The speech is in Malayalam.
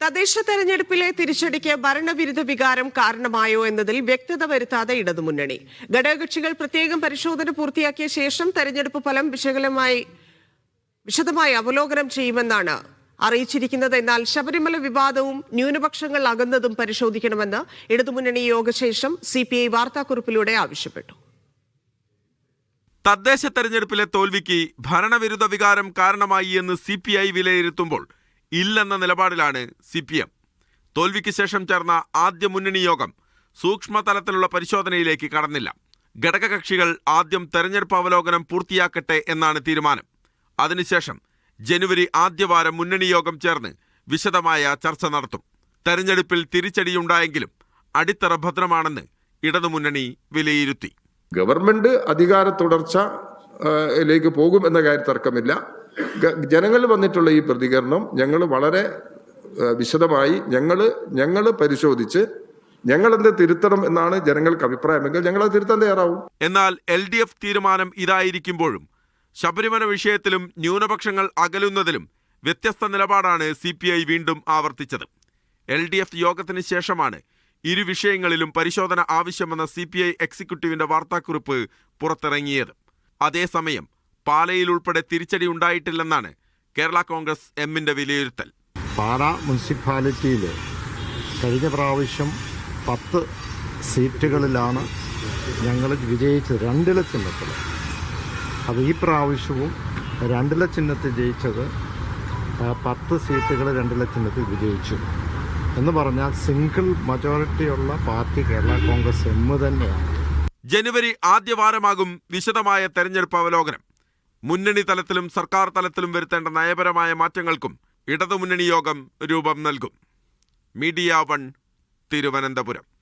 തദ്ദേശ തെരഞ്ഞെടുപ്പിലെ തിരിച്ചടിക്ക് ഭരണവിരുദ്ധ വികാരം കാരണമായോ എന്നതിൽ വ്യക്തത വരുത്താതെ ഇടതുമുന്നണി. ഘടകകക്ഷികൾ പ്രത്യേകം പരിശോധന പൂർത്തിയാക്കിയ ശേഷം തെരഞ്ഞെടുപ്പ് ഫലം വിശകലമായി വിശദമായി അവലോകനം ചെയ്യുമെന്നാണ് അറിയിച്ചിരിക്കുന്നത്. എന്നാൽ ശബരിമല വിവാദവും ന്യൂനപക്ഷങ്ങൾ അകന്നതും പരിശോധിക്കണമെന്ന് ഇടതുമുന്നണി യോഗശേഷം സി പി ഐ വാർത്താക്കുറിപ്പിലൂടെ ആവശ്യപ്പെട്ടു. തദ്ദേശ തെരഞ്ഞെടുപ്പിലെ തോൽവിക്ക് ഭരണവിരുദ്ധ വികാരം കാരണമായി എന്ന് സി പി ഐ വിലയിരുത്തുമ്പോൾ ഇല്ലെന്ന നിലപാടിലാണ് സി പി എം. തോൽവിക്ക് ശേഷം ചേർന്ന ആദ്യ മുന്നണി യോഗം സൂക്ഷ്മതലത്തിലുള്ള പരിശോധനയിലേക്ക് കടന്നില്ല. ഘടകകക്ഷികൾ ആദ്യം തെരഞ്ഞെടുപ്പ് അവലോകനം പൂർത്തിയാക്കട്ടെ എന്നാണ് തീരുമാനം. അതിനുശേഷം ജനുവരി ആദ്യവാരം മുന്നണി യോഗം ചേർന്ന് വിശദമായ ചർച്ച നടത്തും. തെരഞ്ഞെടുപ്പിൽ തിരിച്ചടിയുണ്ടായെങ്കിലും അടിത്തറ ഭദ്രമാണെന്ന് ഇടതുമുന്നണി വിലയിരുത്തി. ഗവൺമെന്റ് അധികാര തുടർച്ച ിലേക്ക് പോകും എന്ന കാര്യം തർക്കമില്ല. ജനങ്ങളിൽ വന്നിട്ടുള്ള ഈ പ്രതികരണം ഞങ്ങൾ വളരെ വിശദമായി ഞങ്ങൾ ഞങ്ങൾ പരിശോധിച്ച് ഞങ്ങളെന്ത് തിരുത്തണം എന്നാണ് ജനങ്ങൾക്ക് അഭിപ്രായമെങ്കിൽ ഞങ്ങൾ അത് തിരുത്താൻ തയ്യാറാവും. എന്നാൽ എൽ ഡി എഫ് തീരുമാനം ഇതായിരിക്കുമ്പോഴും ശബരിമല വിഷയത്തിലും ന്യൂനപക്ഷങ്ങൾ അകലുന്നതിലും വ്യത്യസ്ത നിലപാടാണ് സി പി ഐ വീണ്ടും ആവർത്തിച്ചത്. എൽ ഡി എഫ് യോഗത്തിന് ശേഷമാണ് ഇരു വിഷയങ്ങളിലും പരിശോധന ആവശ്യമെന്ന സി പി ഐ എക്സിക്യൂട്ടീവിന്റെ വാർത്താക്കുറിപ്പ് പുറത്തിറങ്ങിയത്. അതേസമയം പാലയിൽ ഉൾപ്പെടെ തിരിച്ചടി ഉണ്ടായിട്ടില്ലെന്നാണ് കേരള കോൺഗ്രസ് എമ്മിന്റെ വിലയിരുത്തൽ. പാല മുനിസിപ്പാലിറ്റിയിൽ കഴിഞ്ഞ പ്രാവശ്യം പത്ത് സീറ്റുകളിലാണ് ഞങ്ങൾ വിജയിച്ചത്. രണ്ടില ചിഹ്നത്തിൽ അത് ഈ പ്രാവശ്യവും രണ്ടില ചിഹ്നത്തിൽ ജയിച്ചത് പത്ത് സീറ്റുകൾ രണ്ടില ചിഹ്നത്തിൽ വിജയിച്ചു. എന്ന് പറഞ്ഞാൽ സിംഗിൾ മജോറിറ്റിയുള്ള പാർട്ടി കേരള കോൺഗ്രസ് എം തന്നെയാണ്. ജനുവരി ആദ്യവാരമാകും വിശദമായ തെരഞ്ഞെടുപ്പ് അവലോകനം. മുന്നണി തലത്തിലും സർക്കാർ തലത്തിലും വരുത്തേണ്ട നയപരമായ മാറ്റങ്ങൾക്കും ഇടതുമുന്നണി യോഗം രൂപം നൽകും. Media one Thiruvananthapuram.